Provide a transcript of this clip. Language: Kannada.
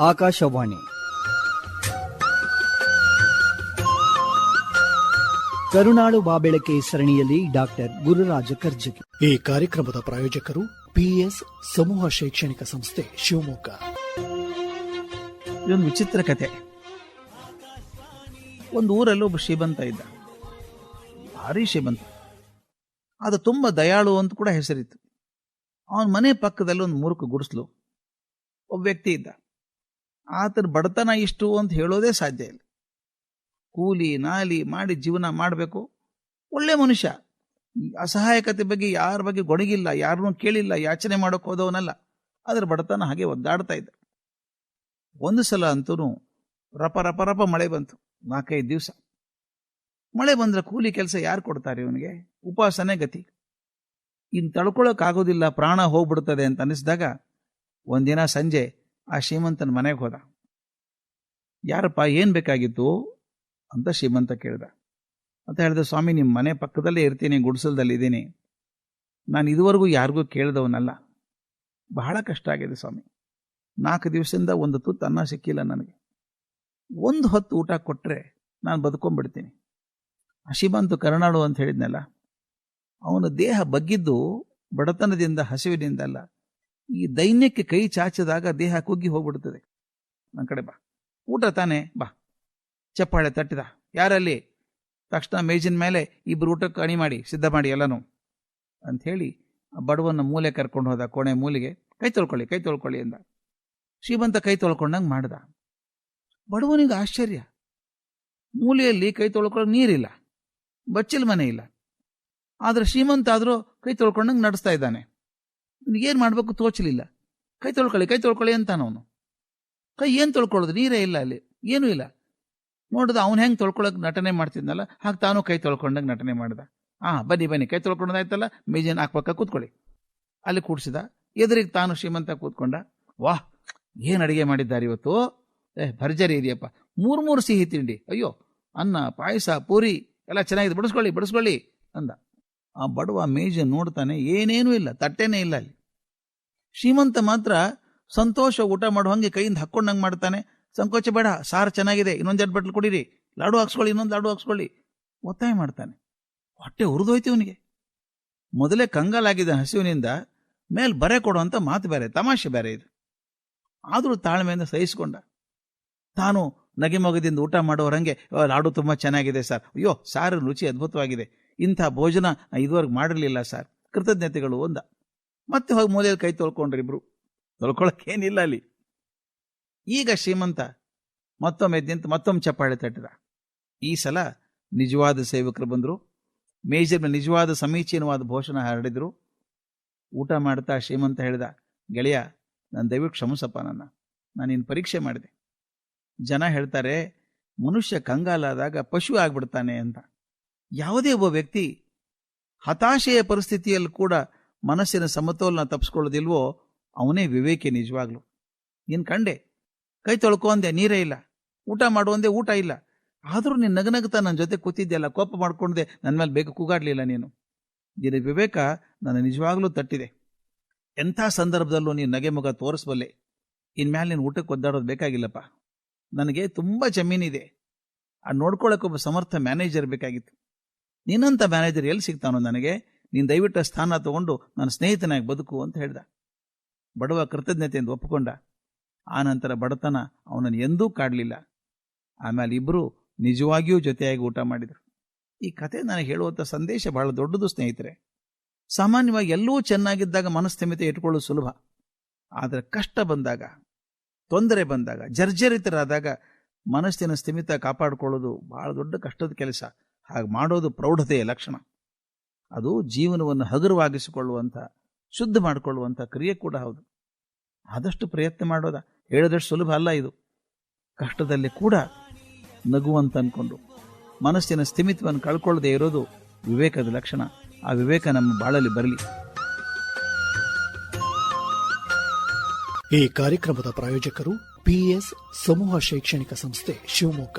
ಆಕಾಶವಾಣಿ. ಕರುಣಾಳು ಬಾಬೆಳಕೆ ಸರಣಿಯಲ್ಲಿ ಡಾಕ್ಟರ್ ಗುರುರಾಜ ಕರ್ಜಗಿ ಈ ಕಾರ್ಯಕ್ರಮದ ಪ್ರಾಯೋಜಕರು ಪಿಎಸ್ ಸಮೂಹ ಶೈಕ್ಷಣಿಕ ಸಂಸ್ಥೆ ಶಿವಮೊಗ್ಗ. ಇದೊಂದು ವಿಚಿತ್ರ ಕತೆ. ಒಂದು ಊರಲ್ಲಿ ಒಬ್ಬ ಶ್ರೀಮಂತ ಇದ್ದ. ಭಾರಿ ಶ್ರೀಮಂತ. ಅದು ತುಂಬ ದಯಾಳು ಅಂತ ಕೂಡ ಹೆಸರಿತ್ತು. ಅವನ ಮನೆ ಪಕ್ಕದಲ್ಲಿ ಒಂದು ಮೂರ್ಖ ಗುಡಿಸ್ಲು. ಒಬ್ಬ ವ್ಯಕ್ತಿ ಇದ್ದ. ಆತನ ಬಡತನ ಇಷ್ಟು ಅಂತ ಹೇಳೋದೇ ಸಾಧ್ಯ ಇಲ್ಲ. ಕೂಲಿ, ನಾಲಿ ಮಾಡಿ ಜೀವನ ಮಾಡಬೇಕು. ಒಳ್ಳೆ ಮನುಷ್ಯ. ಅಸಹಾಯಕತೆ ಬಗ್ಗೆ ಯಾರ ಬಗ್ಗೆ ಗೊಣಗಿಲ್ಲ, ಯಾರನ್ನೂ ಕೇಳಿಲ್ಲ, ಯಾಚನೆ ಮಾಡೋಕೆ ಹೋದವನಲ್ಲ. ಅದರ ಬಡತನ ಹಾಗೆ ಒದ್ದಾಡ್ತಾ ಇದ್ದ. ಒಂದು ಸಲ ಅಂತೂ ರಪ ರಪ ರಪ ಮಳೆ ಬಂತು. ನಾಲ್ಕೈದು ದಿವಸ. ಮಳೆ ಬಂದ್ರೆ ಕೂಲಿ ಕೆಲಸ ಯಾರು ಕೊಡ್ತಾರೆ ಇವನಿಗೆ? ಉಪವಾಸನೇ ಗತಿ. ಇನ್ನು ತಳ್ಕೊಳ್ಳೋಕ್ಕಾಗೋದಿಲ್ಲ ಪ್ರಾಣ ಹೋಗ್ಬಿಡ್ತದೆ ಅಂತ ಅನ್ನಿಸಿದಾಗ ಒಂದಿನ ಸಂಜೆ ಆ ಶ್ರೀಮಂತನ ಮನೆಗೆ ಹೋದ. ಯಾರಪ್ಪ, ಏನು ಬೇಕಾಗಿತ್ತು? ಅಂತ ಶ್ರೀಮಂತ ಕೇಳ್ದ. ಅಂತ ಹೇಳಿದೆ, ಸ್ವಾಮಿ ನಿಮ್ಮ ಮನೆ ಪಕ್ಕದಲ್ಲೇ ಇರ್ತೀನಿ, ಗುಡಿಸಲ್ದಲ್ಲಿ ಇದ್ದೀನಿ. ನಾನು ಇದುವರೆಗೂ ಯಾರಿಗೂ ಕೇಳಿದವನಲ್ಲ. ಬಹಳ ಕಷ್ಟ ಆಗಿದೆ ಸ್ವಾಮಿ. ನಾಲ್ಕು ದಿವಸದಿಂದ ಒಂದು ತುತ್ತು ಅನ್ನ ಸಿಕ್ಕಿಲ್ಲ ನನಗೆ. ಒಂದು ಹೊತ್ತು ಊಟ ಕೊಟ್ಟರೆ ನಾನು ಬದುಕೊಂಡ್ಬಿಡ್ತೀನಿ. ಹಸಿಬಂತು ಕರುನಾಡು ಅಂತ ಹೇಳಿದ್ನಲ್ಲ, ಅವನ ದೇಹ ಬಗ್ಗಿದ್ದು ಬಡತನದಿಂದ ಹಸಿವಿನಿಂದ ಅಲ್ಲ ಈ ದೈನ್ಯಕ್ಕೆ ಕೈ ಚಾಚಿದಾಗ ದೇಹ ಕುಗ್ಗಿ ಹೋಗ್ಬಿಡ್ತದೆ. ನನ್ನ ಕಡೆ ಬಾ. ಊಟ ತಾನೆ, ಬಾ. ಚಪ್ಪಾಳೆ ತಟ್ಟಿದ. ಯಾರಲ್ಲಿ? ತಕ್ಷಣ ಮೇಜಿನ ಮೇಲೆ ಇಬ್ಬರು ಊಟಕ್ಕೆ ಅಣಿ ಮಾಡಿ, ಸಿದ್ಧ ಮಾಡಿ ಎಲ್ಲನೂ. ಅಂಥೇಳಿ ಆ ಬಡವನ್ನ ಮೂಲೆ ಕರ್ಕೊಂಡು ಹೋದ ಕೋಣೆ ಮೂಲೆಗೆ, ಕೈ ತೊಳ್ಕೊಳ್ಳಿ ಕೈ ತೊಳ್ಕೊಳ್ಳಿ ಅಂದ. ಶ್ರೀಮಂತ ಕೈ ತೊಳ್ಕೊಂಡಂಗೆ ಮಾಡ್ದ. ಬಡವನಿಗೆ ಆಶ್ಚರ್ಯ. ಮೂಲೆಯಲ್ಲಿ ಕೈ ತೊಳ್ಕೊಳ್ಳೋ ನೀರಿಲ್ಲ. ಬಚ್ಚಲ್ ಮನೆ ಇಲ್ಲ. ಆದ್ರೆ ಶ್ರೀಮಂತ ಆದರೂ ಕೈ ತೊಳ್ಕೊಂಡಂಗೆ ನಡೆಸ್ತಾ ಇದ್ದಾನೆ. ಏನು ಮಾಡಬೇಕು ತೋಚಲಿಲ್ಲ. ಕೈ ತೊಳ್ಕೊಳ್ಳಿ ಕೈ ತೊಳ್ಕೊಳ್ಳಿ ಅಂತಾನ ಅವನು. ಕೈ ಏನು ತೊಳ್ಕೊಳ್ಳೋದು? ನೀರೇ ಇಲ್ಲ ಅಲ್ಲಿ. ಏನೂ ಇಲ್ಲ. ನೋಡಿದ ಅವ್ನು ಹೆಂಗೆ ತೊಳ್ಕೊಳ್ಳೋಕೆ ನಟನೆ ಮಾಡ್ತಿದ್ನಲ್ಲ, ಹಾಗೆ ತಾನು ಕೈ ತೊಳ್ಕೊಂಡಂಗೆ ನಟನೆ ಮಾಡ್ದ. ಹಾಂ ಬನ್ನಿ ಬನ್ನಿ, ಕೈ ತೊಳ್ಕೊಂಡಾಯ್ತಲ್ಲ ಮೇಜಿನ ಹಾಕ್ಬೇಕ ಕೂತ್ಕೊಳ್ಳಿ. ಅಲ್ಲಿ ಕೂಡಿಸಿದ. ಎದುರಿಗೆ ತಾನು ಶ್ರೀಮಂತ ಕೂತ್ಕೊಂಡ. ವಾಹ್, ಏನು ಅಡುಗೆ ಮಾಡಿದ್ದಾರೆ ಇವತ್ತು? ಏ, ಭರ್ಜರಿ ಇದೆಯಪ್ಪ. ಮೂರು ಮೂರು ಸಿಹಿ ತಿಂಡಿ. ಅಯ್ಯೋ, ಅನ್ನ, ಪಾಯಸ, ಪೂರಿ, ಎಲ್ಲ ಚೆನ್ನಾಗಿದೆ. ಬಡಿಸ್ಕೊಳ್ಳಿ ಬಡಿಸ್ಕೊಳ್ಳಿ ಅಂದ. ಆ ಬಡವ ಮೇಜನ್ ನೋಡ್ತಾನೆ, ಏನೇನೂ ಇಲ್ಲ, ತಟ್ಟೆನೇ ಇಲ್ಲ ಅಲ್ಲಿ. ಶ್ರೀಮಂತ ಮಾತ್ರ ಸಂತೋಷ ಊಟ ಮಾಡೋ ಹಂಗೆ ಕೈಯಿಂದ ಹಾಕ್ಕೊಂಡಂಗೆ ಮಾಡ್ತಾನೆ. ಸಂಕೋಚ ಬೇಡ ಸಾರ್ ಚೆನ್ನಾಗಿದೆ ಇನ್ನೊಂದು ಎರಡು ಬಟ್ಲು ಕೊಡಿರಿ. ಲಾಡು ಹಾಕ್ಸ್ಕೊಳ್ಳಿ ಇನ್ನೊಂದು ಲಾಡು ಹಾಕ್ಸ್ಕೊಳ್ಳಿ. ಒತ್ತಾಯ ಮಾಡ್ತಾನೆ. ಹೊಟ್ಟೆ ಉರಿದೋಯ್ತು ಇವನಿಗೆ. ಮೊದಲೇ ಕಂಗಾಲಾಗಿದ್ದ ಹಸಿವಿನಿಂದ ಮೇಲೆ ಬರೆ ಕೊಡುವಂಥ ಮಾತು ಬೇರೆ ತಮಾಷೆ ಬೇರೆ ಇದು. ಆದರೂ ತಾಳ್ಮೆಯಿಂದ ಸಹಿಸಿಕೊಂಡ. ತಾನು ನಗೆಮೊಗದಿಂದ ಊಟ ಮಾಡೋರಂಗೆ "ಓ, ಲಾಡು ತುಂಬ ಚೆನ್ನಾಗಿದೆ ಸರ್. ಅಯ್ಯೋ ಸಾರು ರುಚಿ ಅದ್ಭುತವಾಗಿದೆ. ಇಂಥ ಭೋಜನ ಇದುವರೆಗೆ ಮಾಡಿರಲಿಲ್ಲ ಸರ್. ಕೃತಜ್ಞತೆಗಳು ಒಂದ. ಮತ್ತೆ ಹೋಗಿ ಮೂಲೆಯಲ್ಲಿ ಕೈ ತೊಳ್ಕೊಂಡ್ರಿ ಇಬ್ರು. ತೊಳ್ಕೊಳಕ್ಕೇನಿಲ್ಲ ಅಲ್ಲಿ. ಈಗ ಶ್ರೀಮಂತ ಮತ್ತೊಮ್ಮೆ ನಿಂತು ಮತ್ತೊಮ್ಮೆ ಚಪ್ಪಾಳೆ ತಟ್ಟಿದ. ಈ ಸಲ ನಿಜವಾದ ಸೇವಕರು ಬಂದರು. ಮೇಜರ್ ನಿಜವಾದ ಸಮೀಚೀನವಾದ ಭೋಷಣ ಹರಡಿದ್ರು. ಊಟ ಮಾಡ್ತಾ ಶ್ರೀಮಂತ ಹೇಳಿದ, ಗೆಳೆಯ, ನಾನು ದಯವಿಟ್ಟು ಕ್ಷಮಿಸಪ್ಪ ನನ್ನ. ನಾನು ಇನ್ನು ಪರೀಕ್ಷೆ ಮಾಡಿದೆ. ಜನ ಹೇಳ್ತಾರೆ, ಮನುಷ್ಯ ಕಂಗಾಲಾದಾಗ ಪಶು ಆಗ್ಬಿಡ್ತಾನೆ ಅಂತ. ಯಾವುದೇ ಒಬ್ಬ ವ್ಯಕ್ತಿ ಹತಾಶೆಯ ಪರಿಸ್ಥಿತಿಯಲ್ಲಿ ಕೂಡ ಮನಸ್ಸಿನ ಸಮತೋಲನ ತಪ್ಪಿಸ್ಕೊಳ್ಳೋದಿಲ್ವೋ ಅವನೇ ವಿವೇಕಿ ನಿಜವಾಗ್ಲು. ನೀನು ಕಂಡೆ, ಕೈ ತೊಳ್ಕೊ ಅಂದೆ, ನೀರೇ ಇಲ್ಲ. ಊಟ ಮಾಡುವಂದೆ ಊಟ ಇಲ್ಲ. ಆದರೂ ನೀನು ನಗನಗ್ತಾ ನನ್ನ ಜೊತೆ ಕೂತಿದ್ದೆಲ್ಲ ಕೋಪ ಮಾಡ್ಕೊಂಡೆ ನನ್ನ ಮೇಲೆ ಬೇಗ ಕೂಗಾಡ್ಲಿಲ್ಲ ನೀನು. ನಿನ್ನ ವಿವೇಕ ನನ್ನ ನಿಜವಾಗ್ಲೂ ತಟ್ಟಿದೆ. ಎಂಥ ಸಂದರ್ಭದಲ್ಲೂ ನೀನು ನಗೆ ಮುಗ ತೋರಿಸ್ಬಲ್ಲೆ. ಇನ್ಮೇಲೆ ನೀನು ಊಟಕ್ಕೆ ಒದ್ದಾಡೋದು ಬೇಕಾಗಿಲ್ಲಪ್ಪ. ನನಗೆ ತುಂಬ ಜಮೀನಿದೆ. ಆ ನೋಡ್ಕೊಳ್ಳೋಕೆ ಒಬ್ಬ ಸಮರ್ಥ ಮ್ಯಾನೇಜರ್ ಬೇಕಾಗಿತ್ತು. ನಿನ್ನಂಥ ಮ್ಯಾನೇಜರ್ ಎಲ್ಲಿ ಸಿಗ್ತಾನೋ ನನಗೆ? ನೀನು ದಯವಿಟ್ಟು ಸ್ಥಾನ ತಗೊಂಡು ನನ್ನ ಸ್ನೇಹಿತನಾಗಿ ಬದುಕು ಅಂತ ಹೇಳಿದ. ಬಡವ ಕೃತಜ್ಞತೆಯಿಂದ ಒಪ್ಪಿಕೊಂಡ. ಆನಂತರ ನಂತರ ಬಡತನ ಅವನನ್ನು ಎಂದೂ ಕಾಡಲಿಲ್ಲ. ಆಮೇಲೆ ಇಬ್ಬರು ನಿಜವಾಗಿಯೂ ಜೊತೆಯಾಗಿ ಊಟ ಮಾಡಿದರು. ಈ ಕತೆ ನನಗೆ ಹೇಳುವಂಥ ಸಂದೇಶ ಬಹಳ ದೊಡ್ಡದು ಸ್ನೇಹಿತರೆ. ಸಾಮಾನ್ಯವಾಗಿ ಎಲ್ಲವೂ ಚೆನ್ನಾಗಿದ್ದಾಗ ಮನಸ್ಥಿಮಿತ ಇಟ್ಕೊಳ್ಳೋದು ಸುಲಭ. ಆದರೆ ಕಷ್ಟ ಬಂದಾಗ, ತೊಂದರೆ ಬಂದಾಗ, ಜರ್ಜರಿತರಾದಾಗ ಮನಸ್ಸಿನ ಸ್ಥಿಮಿತ ಕಾಪಾಡಿಕೊಳ್ಳೋದು ಬಹಳ ದೊಡ್ಡ ಕಷ್ಟದ ಕೆಲಸ. ಹಾಗೆ ಮಾಡೋದು ಪ್ರೌಢತೆಯ ಲಕ್ಷಣ. ಅದು ಜೀವನವನ್ನು ಹಗುರವಾಗಿಸಿಕೊಳ್ಳುವಂಥ, ಶುದ್ಧ ಮಾಡಿಕೊಳ್ಳುವಂಥ ಕ್ರಿಯೆ ಕೂಡ ಹೌದು. ಆದಷ್ಟು ಪ್ರಯತ್ನ ಮಾಡೋದ, ಹೇಳೋದಷ್ಟು ಸುಲಭ ಅಲ್ಲ ಇದು. ಕಷ್ಟದಲ್ಲಿ ಕೂಡ ನಗುವಂತ ಅಂದ್ಕೊಂಡು ಮನಸ್ಸಿನ ಸ್ಥಿಮಿತವನ್ನು ಕಳ್ಕೊಳ್ಳದೆ ಇರೋದು ವಿವೇಕದ ಲಕ್ಷಣ. ಆ ವಿವೇಕ ನಮ್ಮ ಬಾಳಲ್ಲಿ ಬರಲಿ. ಈ ಕಾರ್ಯಕ್ರಮದ ಪ್ರಾಯೋಜಕರು ಪಿಎಸ್ ಸಮೂಹ ಶೈಕ್ಷಣಿಕ ಸಂಸ್ಥೆ ಶಿವಮೊಗ್ಗ.